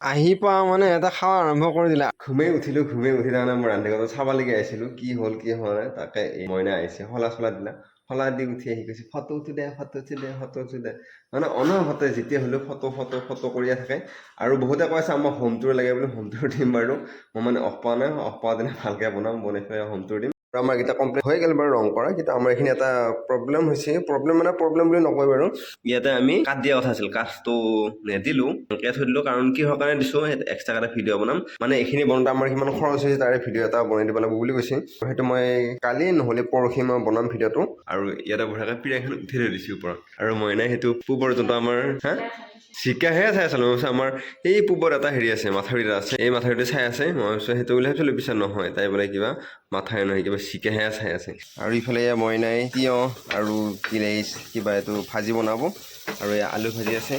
আহি পোৱা মানে এটা খাৱা আৰম্ভ কৰি দিলে। ঘুমেই উঠিলো, ঘুমেই উঠি তাৰমানে মই ৰান্ধি ঘৰটো চাবলৈকে আহিছিলো, কি হ'ল, কি হোৱা নাই, তাকে মইনা আহিছে, শলা চলা দিলা। শলা দি উঠি আহি কৈছে, ফটো উঠি দে, ফটো উঠি দে, ফটো উঠি দে। মানে অনবৰতে যেতিয়া হ'লেও ফটো ফটো ফটো কৰিয়ে থাকে। আৰু বহুতে কৈছে আমাক হোম লাগে বুলি হোম দিম বাৰু। মই মানে অফ পোৱা নাই অফ পোৱা দিনা ভালকৈ বনাম, বনাই পেলাই হোম দিম। আমাৰ কেইটা কমপ্লিট হৈ গ'ল বাৰু ৰং কৰা। কিন্তু আমাৰ এইখিনি এটা প্ৰব্লেম হৈছে। প্ৰব্লেম মানে প্ৰব্লেম বুলি নকয় বাৰু। ইয়াতে আমি কাঠ দিয়া কথা আছিল। কাঠটো নিদিলো এনেকৈ থৈ দিলো। কাৰণ কিহৰ কাৰণে দিছো এক্সট্ৰা এটা ভিডিঅ' বনাম। মানে এইখিনি বনাওঁতে আমাৰ কিমান খৰচ হৈছে তাৰে ভিডিঅ' এটা বনাই দিব লাগিব বুলি কৈছে। সেইটো মই কালি নহ'লে পৰহি মই বনাম ভিডিঅ'টো। আৰু ইয়াতে বঢ়িয়াকৈ পিৰাখন উঠি থৈ দিছোঁ ওপৰত। আৰু মইনা সেইটো পূবৰ যোনটো আমাৰ হা? চিকাহে চাই আছিলোঁ মই ভাবিছোঁ আমাৰ এই পূবত এটা হেৰি আছে মাথাউৰি এটা আছে। এই মাথাউৰিটো চাই আছে, মই ভাবিছোঁ সেইটো বুলি ভাবিছিলোঁ পিছত নহয়, তাই বোলে কিবা মাথাই নহয়, কিবা চিকাহে চাই আছে। আৰু ইফালে এয়া মইনাই, তিয়ঁহ আৰু কিবা এইটো ভাজি বনাব। আৰু এয়া আলু ভাজি আছে,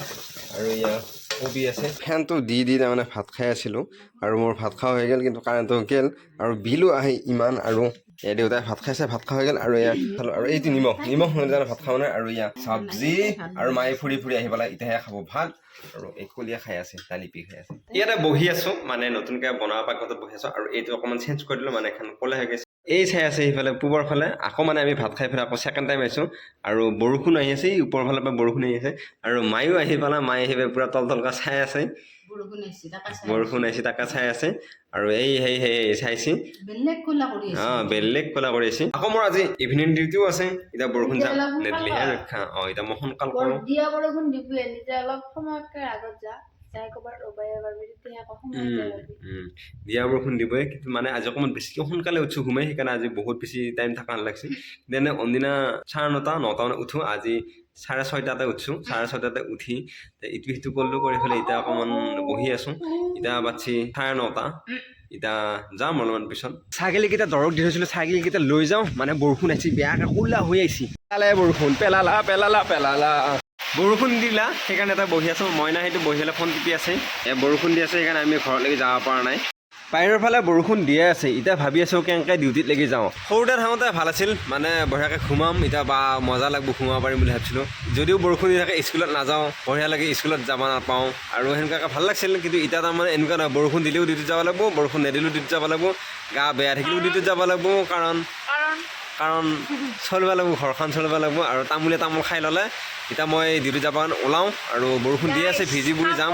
আৰু এয়া কবি আছে? ফেনটো দি দি তাৰমানে ভাত খাই আছিলোঁ আৰু মোৰ ভাত খোৱা হৈ গ'ল, কিন্তু কাৰেণ্টটো গ'ল আৰু বিলো আহে ইমান আৰু এয়া দেউতাই ভাত খাইছে, ভাত খোৱা হৈ গ'ল আৰু এয়া খালোঁ। আৰু এইটো নিমখ নিমখ নহ'লে ভাত খাব নাই আৰু এয়া চব্জি আৰু মায়ে ফুৰি ফুৰি আহি পেলাই এতিয়াহে খাব ভাত আৰু এই কলীয়া খাই আছে, দালি পি খাই আছে। ইয়াতে বহি আছোঁ মানে নতুনকৈ বনোৱা পাকঘৰতে বহি আছোঁ আৰু এইটো অকণমান চেঞ্জ কৰি দিলোঁ মানে এখন ক'লে হৈ গৈছে। এই চাই আছে সিফালে পূবৰ ফালে। আকৌ মানে আমি ভাত খাই পেলাই আকৌ ছেকেণ্ড টাইম আহিছোঁ। আৰু বৰষুণ আহি আছে ওপৰৰ ফালৰ পৰা বৰষুণ আহি আছে। আৰু মায়ো আহি পেলাই মায়ে আহি পেলাই পূৰা তল তলকৈ চাই আছে। বৰষুণ আহিছে তাকে চাই আছে। আৰু এই সেই সেই চাইছে। অঁ বেলেগ কলা কৰি আছে। আকৌ মোৰ আজি ইভিনিং ডিউটিও আছে। এতিয়া বৰষুণ যাম নেদিলিহে কৰা। ৰক্ষা। অঁ এতিয়া মই সোনকাল কৰোঁ। দিয়া বৰষুণ যাই ৰবাই তেতিয়া আকৌ। দিয়া দিবই কিন্তু মানে আজি অকণমান বেছিকৈ সোনকালে উঠছোঁ ঘুমাই সেইকাৰণে আজি বহুত বেছি টাইম থকা নালাগিছে তেনে অনদিনা চাৰে নটা নটা মানে উঠোঁ আজি চাৰে ছয়টাতে উঠছোঁ চাৰে ছয়টাতে উঠি ইটো সিটো কৰিলোঁ কৰি পেলাই এতিয়া অকণমান বহি আছোঁ। এতিয়া বাচ্ছি চাৰে নটা এতিয়া যাম অলপমান পিছত। ছাগলীকেইটা দৰৱ দি থৈছিলোঁ ছাগলীকেইটা লৈ যাওঁ মানে বৰষুণ আহিছে বেয়াকৈ ক'লা হৈ আহিছে। পেলালে বৰষুণ পেলালা পেলালা পেলালা। বৰষুণ দিলা সেইকাৰণে এটা বহি আছোঁ। মইনা সেইটো বহি পেলাই ফোন টিপি আছে। বৰষুণ দি আছে সেইকাৰণে আমি ঘৰলৈকে যাব পৰা নাই। বাহিৰৰ ফালে বৰষুণ দিয়ে আছে। এতিয়া ভাবি আছোঁ কেনেকৈ ডিউটিত লাগি যাওঁ। সৰুতে থাকোঁতে ভাল আছিল মানে বঢ়িয়াকৈ ঘুমাম এতিয়া বা মজা লাগিব ঘুমাব পাৰিম বুলি ভাবিছিলোঁ। যদিও বৰষুণ দি থাকে স্কুলত নাযাওঁ। বঢ়িয়া লাগে স্কুলত যাব নাপাওঁ। আৰু সেনেকুৱাকৈ ভাল লাগিছিল কিন্তু এতিয়া তাৰমানে এনেকুৱা নহয়। বৰষুণ দিলেও ডিউটিত যাব লাগিব বৰষুণ নিদিলেও ডিউটিত যাব লাগিব। গা বেয়া থাকিলেও ডিউটিত যাব লাগিব কাৰণ কাৰণ চলিব লাগিব ঘৰখন চলিব লাগিব আৰু তামোলে তামোল খাই ল'লে এতিয়া মই ডিউটি যাব কাৰণে ওলাওঁ আৰু বৰষুণ দি আছে ভিজি বুৰি যাম।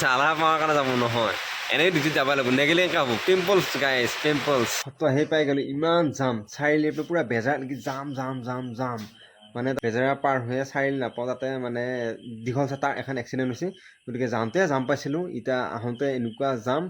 জ্বালা পাব কাৰণে যাব। নহয়। এনেই ডিউটিত যাব লাগিব নেগেলে এনেকৈ হ'ব। পিম্পলছ গাইজ পিম্পলছ ফটো আহি পাই গ'লো ইমান জাম। চাৰিআলি পৰা পূৰা বেজাৰ নেকি? জাম জাম জাম জাম। মানে বেজেৰা পাৰ হৈয়ে চাৰিআলি নাপাওঁ তাতে মানে দীঘল চাতাৰ এখন এক্সিডেণ্ট হৈছে গতিকে যাওঁতে জাম পাইছিলোঁ। এতিয়া আহোঁতে এনেকুৱা জাম।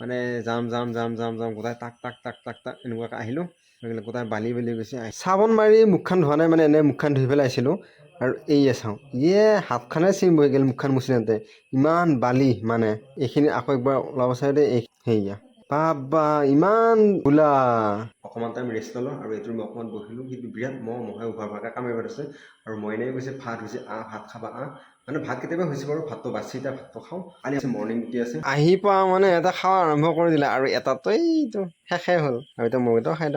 মানে যাম যাম যাম যাম যাম, গোটাই তাক টাক টাক টাক টাক এনেকুৱাকৈ আহিলোঁ। গতিকে গোটাই বালি বালি গৈছে চাবোন মাৰি মুখখন ধোৱা নাই মানে এনেই মুখখন ধুই পেলাই আহিছিলোঁ। আৰু এইয়া চাওঁ ইয়ে হাতখনে চিম হৈ গ'ল মুখখন মুচিলতে ইমান বালি মানে এইখিনি আকৌ একবাৰ ওলাব চাইডে এই সেয়া বাবা ইমান বোলা। অকণমান টাইম ৰেষ্ট ল'লোঁ আৰু এইটোৰ মই অকণমান বহিলোঁ কিন্তু বিৰাট মহ মহে উভা ভাগে কামুৰিব আছে। আৰু মইনাই কৈছে ভাত হৈছে আহ ভাত খাবা আহ মানে ভাত কেতিয়াবা হৈছে বাৰু ভাতটো বাচি এতিয়া ভাতটো খাওঁ। কালি আছে মৰ্ণিং ডিউটি আছে। আহি পোৱা মানে এটা খাৱা আৰম্ভ কৰি দিলে আৰু এটাতো এইটো শেষে হ'ল। আৰু এতিয়া মইতো খাই